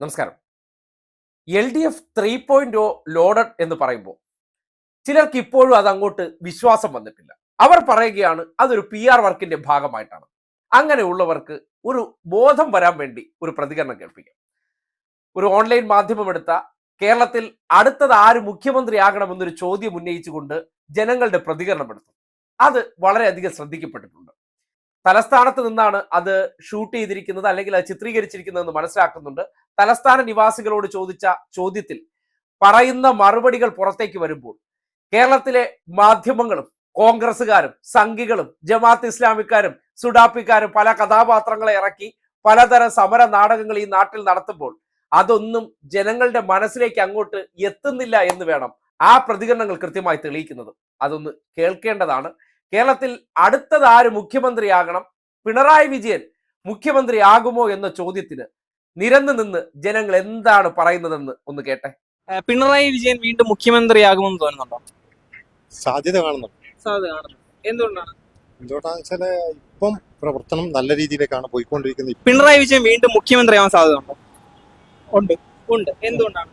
നമസ്കാരം. L D F three point loaded എന്ന് പറയുമ്പോൾ ചിലർക്ക് ഇപ്പോഴും അത് അങ്ങോട്ട് വിശ്വാസം വന്നിട്ടില്ല. അവർ പറയുകയാണ് അതൊരു പി ആർ വർക്കിന്റെ ഭാഗമായിട്ടാണ്. അങ്ങനെയുള്ളവർക്ക് ഒരു ബോധം വരാൻ വേണ്ടി ഒരു പ്രതികരണം കേൾപ്പിക്കാം. ഒരു ഓൺലൈൻ മാധ്യമമെടുത്ത കേരളത്തിൽ അടുത്തത് ആര് മുഖ്യമന്ത്രിയാകണമെന്നൊരു ചോദ്യം ഉന്നയിച്ചുകൊണ്ട് ജനങ്ങളുടെ പ്രതികരണം എടുത്തു. അത് വളരെയധികം ശ്രദ്ധിക്കപ്പെട്ടിട്ടുണ്ട്. തലസ്ഥാനത്ത് നിന്നാണ് അത് ഷൂട്ട് ചെയ്തിരിക്കുന്നത് അല്ലെങ്കിൽ അത് ചിത്രീകരിച്ചിരിക്കുന്നതെന്ന് മനസ്സിലാക്കുന്നുണ്ട്. തലസ്ഥാന നിവാസികളോട് ചോദിച്ച ചോദ്യത്തിൽ പറയുന്ന മറുപടികൾ പുറത്തേക്ക് വരുമ്പോൾ കേരളത്തിലെ മാധ്യമങ്ങളും കോൺഗ്രസ്സുകാരും സംഘികളും ജമാഅത്ത് ഇസ്ലാമിക്കാരും സുഡാപ്പിക്കാരും പല കഥാപാത്രങ്ങളെ ഇറക്കി പലതരം സമര നാടകങ്ങൾ ഈ നാട്ടിൽ നടത്തുമ്പോൾ അതൊന്നും ജനങ്ങളുടെ മനസ്സിലേക്ക് അങ്ങോട്ട് എത്തുന്നില്ല എന്ന് വേണം ആ പ്രതികരണങ്ങൾ കൃത്യമായി തെളിയിക്കുന്നത്. അതൊന്ന് കേൾക്കേണ്ടതാണ്. കേരളത്തിൽ അടുത്തത് ആര് മുഖ്യമന്ത്രിയാകണം? പിണറായി വിജയൻ മുഖ്യമന്ത്രി ആകുമോ എന്ന ചോദ്യത്തിന് നിരന്നു നിന്ന് ജനങ്ങൾ എന്താണ് പറയുന്നതെന്ന് ഒന്ന് കേട്ടെ. പിണറായി വിജയൻ വീണ്ടും മുഖ്യമന്ത്രിയാകുമെന്ന് തോന്നുന്നുണ്ടോ? സാധ്യത കാണുന്നുണ്ട്. സാധ്യത കാണുന്നു എന്തുകൊണ്ടാണ്? എന്തുകൊണ്ടാന്ന് വെച്ചാൽ ഇപ്പം പ്രവർത്തനം നല്ല രീതിയിലേക്കാണ് പോയിക്കൊണ്ടിരിക്കുന്നത്. പിണറായി വിജയൻ വീണ്ടും മുഖ്യമന്ത്രിയാവാൻ സാധ്യത ഉണ്ടോ? ഉണ്ട്. ഉണ്ട്. എന്തുകൊണ്ടാണ്?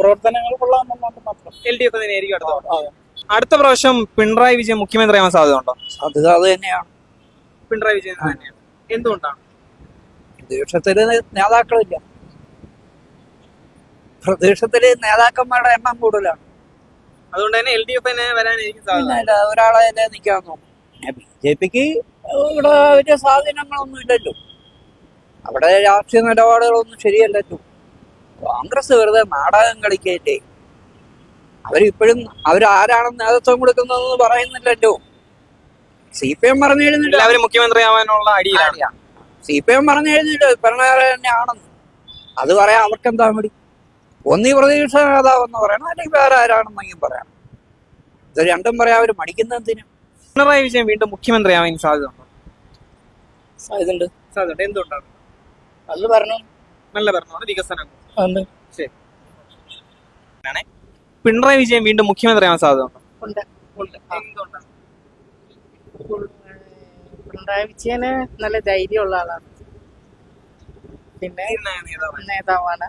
പ്രവർത്തനങ്ങൾ കൊള്ളാമെന്നുള്ളത് മാത്രം. എൽ ഡി എഫ് തന്നെയായിരിക്കും അടുത്ത തവണ. അടുത്ത പ്രാവശ്യം പിണറായി വിജയൻ മുഖ്യമന്ത്രിയാവാൻ സാധ്യത ഉണ്ടോ? സാധ്യത അത് തന്നെയാണ്. പിണറായി വിജയൻ തന്നെയാണ്. എന്തുകൊണ്ടാണ്? പ്രദേശത്തിൽ നേതാക്കളില്ല. പ്രദേശത്തിലെ നേതാക്കന്മാരുടെ എണ്ണം കൂടുതലാണ്. അതുകൊണ്ട് തന്നെ എൽ ഡി എഫ് തന്നെ വരാനായിരിക്കും സാധ്യത. ഒരാളെ തന്നെ നിൽക്കാൻ നോക്കും ബി ജെ പിക്ക് ഇവിടെ വലിയ സ്വാധീനങ്ങളൊന്നും ഇല്ലല്ലോ. അവിടെ രാഷ്ട്രീയ നിലപാടുകളൊന്നും ശരിയല്ലല്ലോ. കോൺഗ്രസ് വെറുതെ നാടകം കളിക്കല്ലേ? അവരിപ്പോഴും അവരാരാണ് നേതൃത്വം കൊടുക്കുന്നതെന്ന് പറയുന്നില്ലല്ലോ. സി പി എം പറഞ്ഞു കഴിഞ്ഞിട്ട് എല്ലാവരും മുഖ്യമന്ത്രിയാവാനുള്ള അടിയിലാണ്. സി പി എം പറഞ്ഞു കഴിഞ്ഞിട്ട് തന്നെ തന്നെയാണെന്ന്. അത് പറയാൻ അവർക്ക് എന്താ മടി? ഒന്നീ പ്രതിപക്ഷ നേതാവെന്ന് പറയണം അല്ലെങ്കിൽ വേറെ ആരാണെന്നെങ്കിലും പറയാം ഇത് രണ്ടും പറയാൻ അവർ മടിക്കുന്ന എന്തിനു? പിണറായി വിജയൻ വീണ്ടും മുഖ്യമന്ത്രിയാവാൻ സാധ്യത ഉണ്ടോ സാധ്യതയുണ്ട്. സാധ്യത എന്തുകൊണ്ടാണ്? അത് പറഞ്ഞു നല്ല ഭരണമാണ് വികസനം. ശരി. പിണറായി വിജയൻ വീണ്ടും മുഖ്യമന്ത്രിയാവാൻ സാധ്യത ഉണ്ടോ ഉണ്ട്. ഉണ്ട്. എന്തുകൊണ്ടാണ്? പിണറായി വിജയന് നല്ല ധൈര്യമുള്ള ആളാണ്. പിന്നെ നേതാവാണ്.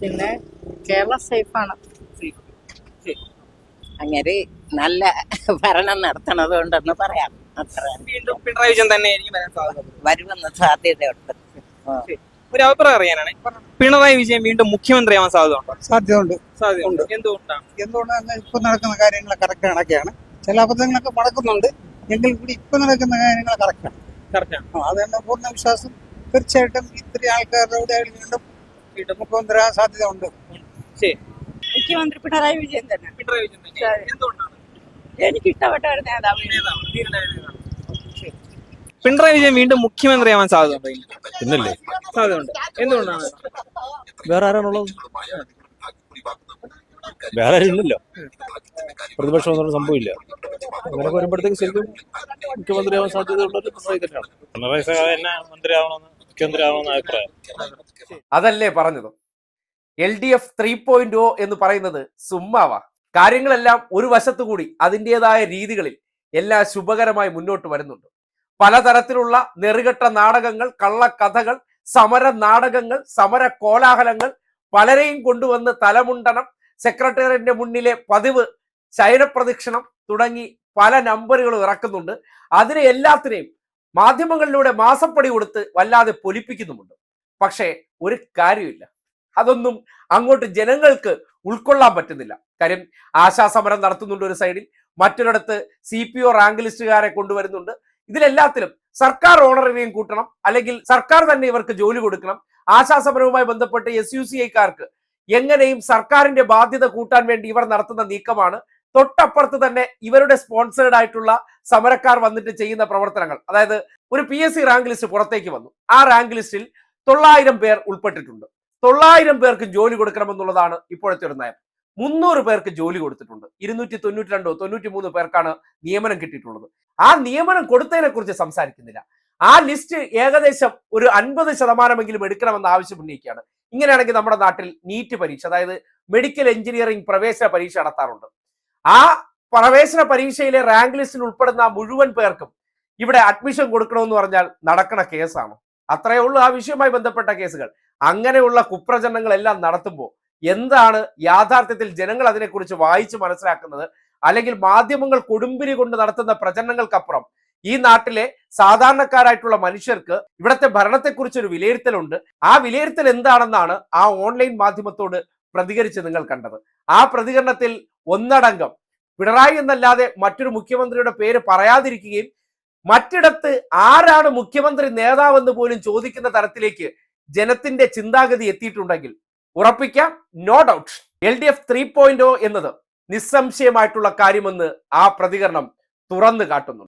പിന്നെ കേരളം സേഫാണ്. അങ്ങനെ നല്ല ഭരണം നടത്തണത് കൊണ്ടെന്ന് പറയാം. അത്ര വീണ്ടും പിണറായി വിജയൻ തന്നെ വരുമെന്ന് സാധ്യതയുണ്ട്. ഒരു അഭിപ്രായം അറിയാനാണ്. പിണറായി വിജയൻ വീണ്ടും മുഖ്യമന്ത്രിയാവാൻ സാധ്യത ഉണ്ടോ സാധ്യതയുണ്ട്. സാധ്യത എന്തുകൊണ്ടാണ്? എന്തുകൊണ്ടാണ് ഇപ്പൊ നടക്കുന്ന കാര്യങ്ങളൊക്കെ കറക്റ്റ് കണക്കെയാണ് ചില അബദ്ധങ്ങളൊക്കെ നടക്കുന്നുണ്ട്. എങ്കിൽ കൂടി ഇപ്പൊ നടക്കുന്ന കാര്യങ്ങൾ കറക്റ്റാണ് കറക്റ്റാണ് അത് തന്നെ പൂർണ വിശ്വാസം. തീർച്ചയായിട്ടും ഇത്രയും ആൾക്കാരുടെ വീണ്ടും വീണ്ടും മുഖ്യമന്ത്രി സാധ്യത ഉണ്ട് മുഖ്യമന്ത്രി പിണറായി വിജയൻ തന്നെ. പിണറായി വിജയൻ തന്നെ. എന്തുകൊണ്ടാണ്? എനിക്ക് ഇഷ്ടപ്പെട്ട ഒരു നേതാവ്. പിണറായി വിജയൻ വീണ്ടും മുഖ്യമന്ത്രിയാവാൻ സാധ്യതയുണ്ട് പിന്നല്ലേ സാധ്യത ഉണ്ട് എന്തുകൊണ്ടാണ്? വേറെ ആരാണുള്ളത്? വേറെ ആരും ഇല്ലല്ലോ. പ്രതിപക്ഷം സംഭവമില്ല. അങ്ങനെ വരുമ്പോഴത്തേക്ക് ശരിക്കും മുഖ്യമന്ത്രിയാവാൻ സാധ്യതയുള്ളത് പിണറായി തന്നെയാണ് പിണറായി മന്ത്രിയാവണമെന്ന് അഭിപ്രായം? അതല്ലേ പറഞ്ഞത്. L D F three point O എന്ന് പറയുന്നത് സുമ്മാവാ കാര്യങ്ങളെല്ലാം ഒരു വശത്തു കൂടി അതിന്റെതായ രീതികളിൽ എല്ലാം ശുഭകരമായി മുന്നോട്ട് വരുന്നുണ്ട്. പലതരത്തിലുള്ള നെറുകെട്ട നാടകങ്ങൾ കള്ളക്കഥകൾ സമര നാടകങ്ങൾ സമര കോലാഹലങ്ങൾ പലരെയും കൊണ്ടുവന്ന് തലമുണ്ടണം. സെക്രട്ടേറിയറ്റിന്റെ മുന്നിലെ പതിവ് ശയനപ്രദക്ഷിണം തുടങ്ങി പല നമ്പറുകളും ഇറക്കുന്നുണ്ട്. അതിനെ എല്ലാത്തിനെയും മാധ്യമങ്ങളിലൂടെ മാസപ്പടി കൊടുത്ത് വല്ലാതെ പൊലിപ്പിക്കുന്നുമുണ്ട്. പക്ഷേ ഒരു കാര്യമില്ല അതൊന്നും അങ്ങോട്ട് ജനങ്ങൾക്ക് ഉൾക്കൊള്ളാൻ പറ്റുന്നില്ല. കാര്യം ആശാസമരം നടത്തുന്നുണ്ട് ഒരു സൈഡിൽ. മറ്റൊരിടത്ത് സി പി ഒ റാങ്ക് ലിസ്റ്റുകാരെ കൊണ്ടുവരുന്നുണ്ട്. ഇതിലെല്ലാത്തിലും സർക്കാർ ഓണറിനെയും കൂട്ടണം. അല്ലെങ്കിൽ സർക്കാർ തന്നെ ഇവർക്ക് ജോലി കൊടുക്കണം. ആശാസമരവുമായി ബന്ധപ്പെട്ട് എസ് യു സി ഐക്കാർക്ക് എങ്ങനെയും സർക്കാരിന്റെ ബാധ്യത കൂട്ടാൻ വേണ്ടി ഇവർ നടത്തുന്ന നീക്കമാണ് തൊട്ടപ്പുറത്ത് തന്നെ ഇവരുടെ സ്പോൺസേഡ് ആയിട്ടുള്ള സമരക്കാർ വന്നിട്ട് ചെയ്യുന്ന പ്രവർത്തനങ്ങൾ. അതായത് ഒരു P S C rank list പുറത്തേക്ക് വന്നു. ആ റാങ്ക് ലിസ്റ്റിൽ തൊള്ളായിരം പേർ ഉൾപ്പെട്ടിട്ടുണ്ട്. തൊള്ളായിരം പേർക്ക് ജോലി കൊടുക്കണമെന്നുള്ളതാണ് ഇപ്പോഴത്തെ ഒരു നയം. മുന്നൂറ് പേർക്ക് ജോലി കൊടുത്തിട്ടുണ്ട്. ഇരുന്നൂറ്റി തൊണ്ണൂറ്റി രണ്ടോ തൊണ്ണൂറ്റി മൂന്ന് പേർക്കാണ് നിയമനം കിട്ടിയിട്ടുള്ളത്. ആ നിയമനം കൊടുത്തതിനെ കുറിച്ച് സംസാരിക്കുന്നില്ല. ആ ലിസ്റ്റ് ഏകദേശം ഒരു അൻപത് ശതമാനമെങ്കിലും എടുക്കണമെന്ന് ആവശ്യം ഉന്നയിക്കുകയാണ് ഇങ്ങനെയാണെങ്കിൽ നമ്മുടെ നാട്ടിൽ നീറ്റ് പരീക്ഷ അതായത് മെഡിക്കൽ എഞ്ചിനീയറിംഗ് പ്രവേശന പരീക്ഷ നടത്താറുണ്ട്. ആ പ്രവേശന പരീക്ഷയിലെ റാങ്ക് ലിസ്റ്റിൽ ഉൾപ്പെടുന്ന മുഴുവൻ പേർക്കും ഇവിടെ അഡ്മിഷൻ കൊടുക്കണമെന്ന് പറഞ്ഞാൽ നടക്കണ കേസാണ്. അത്രയേ ഉള്ളൂ ആ വിഷയവുമായി ബന്ധപ്പെട്ട കേസുകൾ. അങ്ങനെയുള്ള കുപ്രചരണങ്ങളെല്ലാം നടത്തുമ്പോൾ എന്താണ് യാഥാർത്ഥ്യത്തിൽ ജനങ്ങൾ അതിനെക്കുറിച്ച് വായിച്ച് മനസ്സിലാക്കുന്നത്? അല്ലെങ്കിൽ മാധ്യമങ്ങൾ കൊടുമ്പിരി കൊണ്ട് നടത്തുന്ന പ്രചരണങ്ങൾക്കപ്പുറം ഈ നാട്ടിലെ സാധാരണക്കാരായിട്ടുള്ള മനുഷ്യർക്ക് ഇവിടുത്തെ ഭരണത്തെക്കുറിച്ച് ഒരു വിലയിരുത്തലുണ്ട്. ആ വിലയിരുത്തൽ എന്താണെന്നാണ് ആ ഓൺലൈൻ മാധ്യമത്തോട് പ്രതികരിച്ച് നിങ്ങൾ കണ്ടത്. ആ പ്രതികരണത്തിൽ ഒന്നടങ്കം പിണറായി എന്നല്ലാതെ മറ്റൊരു മുഖ്യമന്ത്രിയുടെ പേര് പറയാതിരിക്കുകയും മറ്റിടത്ത് ആരാണ് മുഖ്യമന്ത്രി നേതാവെന്ന് പോലും ചോദിക്കുന്ന തരത്തിലേക്ക് ജനത്തിന്റെ ചിന്താഗതി എത്തിയിട്ടുണ്ടെങ്കിൽ ഉറപ്പിക്കാം. No doubt L D F three point എന്നത് നിസ്സംശയമായിട്ടുള്ള കാര്യമെന്ന് ആ പ്രതികരണം തുറന്നു കാട്ടുന്നു.